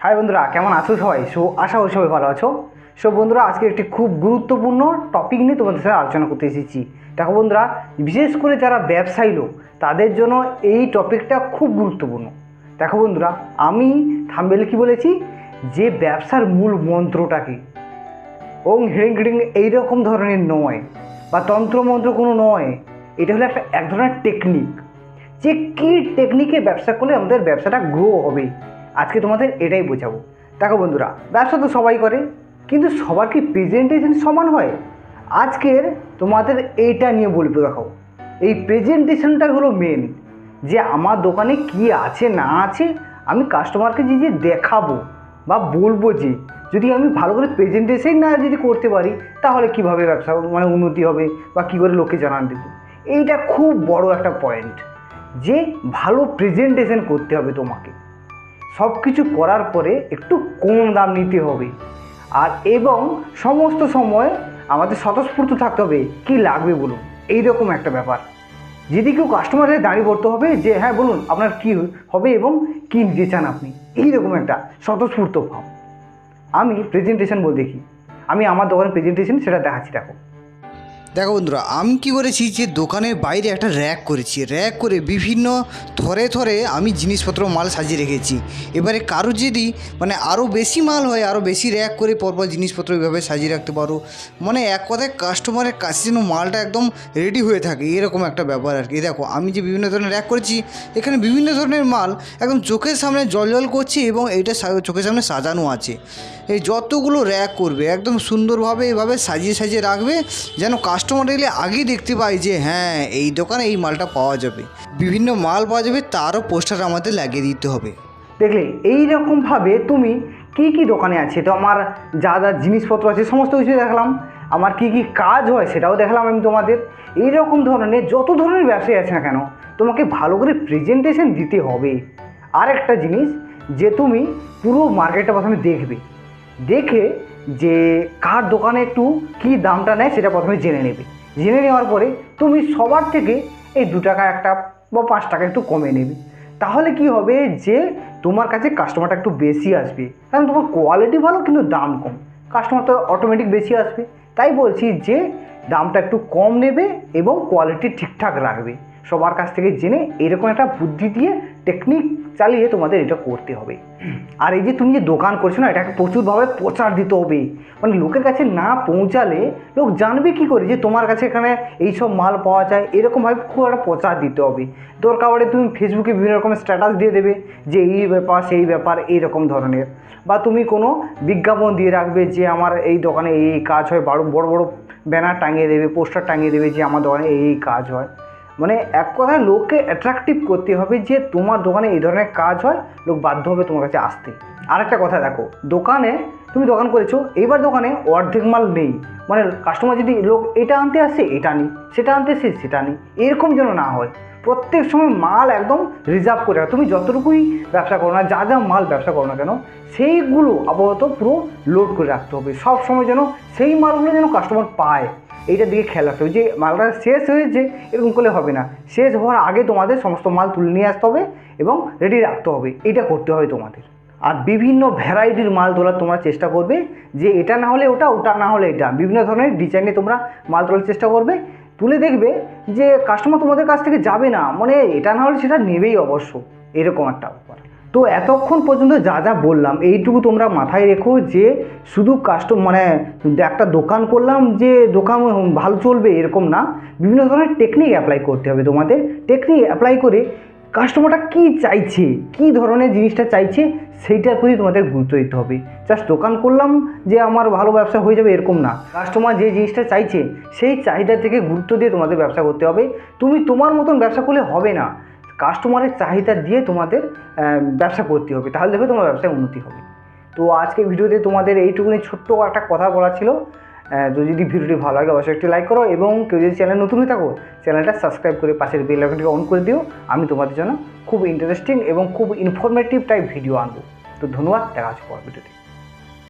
High বন্ধুরা, কেমন আছো সবাই? সো, আশা করি সবাই ভালো আছো। সো বন্ধুরা, আজকে একটি খুব গুরুত্বপূর্ণ টপিক নিয়ে তোমাদের সাথে আলোচনা করতে এসেছি। দেখো বন্ধুরা, বিশেষ করে যারা ব্যবসায়ী লোক, তাদের জন্য এই টপিকটা খুব গুরুত্বপূর্ণ। দেখো বন্ধুরা, আমি থাম্বেল কি বলেছি? যে ব্যবসার মূল মন্ত্রটাকে। ওং হিড়িং হিড়িং এইরকম ধরনের নয়, বা তন্ত্রমন্ত্র কোনো নয়, এটা হলো একটা এক ধরনের টেকনিক যে কী টেকনিকে ব্যবসা করলে আমাদের ব্যবসাটা গ্রো হবে? আজকে তোমাদের এটাই বোঝাবো। দেখো বন্ধুরা, ব্যবসা তো সবাই করে, কিন্তু সবার কি প্রেজেন্টেশন সমান হয়? আজকের তোমাদের এইটা নিয়ে বলব, দেখো। এই প্রেজেন্টেশনটা হলো মেন যে আমার দোকানে কি আছে, না আছে, আমি কাস্টমারকে যে যে দেখাবো বা বলব যে, যদি আমি ভালো করে প্রেজেন্টেশন না যদি করতে পারি, তাহলে কীভাবে ব্যবসা মানে উন্নতি হবে বা কী করে লোকে জানান দেবো? এইটা খুব বড় একটা পয়েন্ট যে ভালো প্রেজেন্টেশন করতে হবে তোমাকে। সব কিছু করার পরে একটু কম দাম নিতে হবে। আর এবং সমস্ত সময় আমাদের স্বতঃস্ফূর্ত থাকতে হবে, কি লাগবে বলুন? এইরকম একটা ব্যাপার। যদি কেউ কাস্টমারের দাঁড়িয়ে পড়তে হবে যে হ্যাঁ বলুন, আপনার কি হবে এবং কী নিতে চান আপনি? এইরকম একটা স্বতঃস্ফূর্ত ভাব। আমি প্রেজেন্টেশন বলতে কি আমি আমার দোকানের প্রেজেন্টেশন সেটা দেখাচ্ছি, দেখো। দেখো বন্ধুরা, আমি কি করেছি যে দোকানের বাইরে একটা র্যাক করেছি। র্যাক করে বিভিন্ন থরে থরে আমি জিনিসপত্র, মাল সাজিয়ে রেখেছি। এবারে কারও যদি মানে আরও বেশি মাল হয় আরও বেশি র্যাক করে পরপর জিনিসপত্র এইভাবে সাজিয়ে রাখতে পারো মানে এক কথায় কাস্টমারের কাছে যেন মালটা একদম রেডি হয়ে থাকে, এরকম একটা ব্যাপার আর কি। দেখো, আমি যে বিভিন্ন ধরনের র্যাক করেছি, এখানে বিভিন্ন ধরনের মাল একদম চোখের সামনে জল জল করছে এবং এইটা সা- চোখের সামনে সাজানো আছে। এই যতগুলো র্যাক করবে, একদম সুন্দরভাবে এভাবে সাজিয়ে সাজিয়ে রাখবে, যেন কাস্টমার এলে আগেই দেখতে পাই যে হ্যাঁ এই দোকানে এই মালটা পাওয়া যাবে। বিভিন্ন মাল পাওয়া যাবে, তারও পোস্টার আমাদের লাগিয়ে দিতে হবে। দেখলে এই রকমভাবে তুমি কি কি দোকানে আছে? তো আমার যা যা জিনিসপত্র আছে, সমস্ত কিছু দেখলাম। আমার কি কি কাজ হয়, সেটাও দেখলাম আমি তোমাদের। এই রকম ধরনের যত ধরনের ব্যবসায়ী আছে না কেন, তোমাকে ভালো করে প্রেজেন্টেশন দিতে হবে। আর একটা জিনিস, যে তুমি পুরো মার্কেটটা প্রথমে দেখবে। দেখে যে কার দোকানে একটু কী দামটা নেয় সেটা প্রথমে জেনে নেবে। জেনে নেওয়ার পরে তুমি সবার থেকে এই দু টাকা, একটা বা পাঁচ টাকা একটু কমে নেবে। তাহলে কি হবে যে তোমার কাছে কাস্টমারটা একটু বেশি আসবে। কারণ তোমার কোয়ালিটি ভালো, কিন্তু দাম কম। কাস্টমার তো অটোমেটিক বেশি আসবে। তাই বলছি যে দামটা একটু কম নেবে এবং কোয়ালিটি ঠিকঠাক রাখবে। সবার কাছ থেকে জেনে এরকম একটা বুদ্ধি দিয়ে টেকনিক চালিয়ে তোমাদের এটা করতে হবে। আর এই যে তুমি যে দোকান করছ না, এটাকে প্রচুরভাবে প্রচার দিতে হবে। মানে লোকের কাছে না পৌঁছালে লোক জানবে কি করে যে তোমার কাছে এখানে এই সব মাল পাওয়া যায়, এরকমভাবে খুব একটা প্রচার দিতে হবে। দরকার পড়ে তুমি ফেসবুকে বিভিন্ন রকমের স্ট্যাটাস দিয়ে দেবে যে এই ব্যাপার, সেই ব্যাপার এই রকম ধরনের। বা তুমি কোনো বিজ্ঞাপন দিয়ে রাখবে যে আমার এই দোকানে এই কাজ হয় বড় বড় ব্যানার টাঙিয়ে দেবে পোস্টার টাঙিয়ে দেবে যে আমার দোকানে এই কাজ হয়। মানে এক কথায় লোককে অ্যাট্রাকটিভ করতে হবে যে তোমার দোকানে এই ধরনের কাজ হয়, লোক বাধ্য হবে তোমার কাছে আসতে। আরেকটা কথা দেখো, দোকানে তুমি দোকান করেছ, এইবার দোকানে অর্ধেক মাল নেই। মানে কাস্টমার যদি লোক এটা আনতে আসে, এটা নিই, সেটা আনতে আসে, সেটা নিই, এরকম যেন না হয়। প্রত্যেক সময় মাল একদম রিজার্ভ করে রাখো। তুমি যতটুকুই ব্যবসা করো না, যা যা মাল ব্যবসা করো না কেন, সেইগুলো আপাতত পুরো লোড করে রাখতে হবে। সব সময় যেন সেই মালগুলো যেন কাস্টমার পায়। এইটার দিকে খেয়াল রাখতে হবে যে মালটা শেষ হয়েছে, এরকম করলে হবে না। শেষ হওয়ার আগে তোমাদের সমস্ত মাল তুলে নিয়ে আসতে হবে এবং রেডি রাখতে হবে। এটা করতে হবে তোমাদের। আর বিভিন্ন ভ্যারাইটির মাল তোলার তোমরা চেষ্টা করবে যে এটা না হলে ওটা ওটা না হলে এটা। বিভিন্ন ধরনের ডিজাইনে তোমরা মাল তোলার চেষ্টা করবে। তুলে দেখবে যে কাস্টমার তোমাদের কাছ থেকে যাবে না। মানে এটা না হলে সেটা নেবেই অবশ্য। এরকম একটা ব্যাপার। তো এতক্ষণ পর্যন্ত যা যা বললাম, এইটুকু তোমরা মাথায় রেখো যে শুধু কাস্টম মানে একটা দোকান করলাম যে দোকান ভালো চলবে এরকম না, বিভিন্ন ধরনের টেকনিক অ্যাপ্লাই করতে হবে তোমাদের। টেকনিক অ্যাপ্লাই করে কাস্টমারটা কী চাইছে, কী ধরনের জিনিসটা চাইছে, সেইটার প্রতি তোমাদের গুরুত্ব দিতে হবে। জাস্ট দোকান করলাম যে আমার ভালো ব্যবসা হয়ে যাবে এরকম না। কাস্টমার যে জিনিসটা চাইছে, সেই চাহিদা থেকে গুরুত্ব দিয়ে তোমাদের ব্যবসা করতে হবে। তুমি তোমার মতন ব্যবসা করলে হবে না। কাস্টমারের চাহিদা দিয়ে তোমাদের ব্যবসা করতে হবে। তাহলে দেখবে তোমার ব্যবসায় উন্নতি হবে। তো আজকে ভিডিওতে তোমাদের এইটুকুনি ছোট্ট একটা কথা বলা ছিল। তো যদি ভিডিওটি ভালো লাগে, অবশ্যই একটি লাইক করো এবং কেউ যদি চ্যানেল নতুন হয়ে থাকো চ্যানেলটা সাবস্ক্রাইব করে পাশের বেল আইকনটিকে অন করে দিও। আমি তোমাদের জন্য খুব ইন্টারেস্টিং এবং খুব ইনফরমেটিভ টাইপ ভিডিও আনব। তো ধন্যবাদ, দেখা হচ্ছে পর ভিডিওতে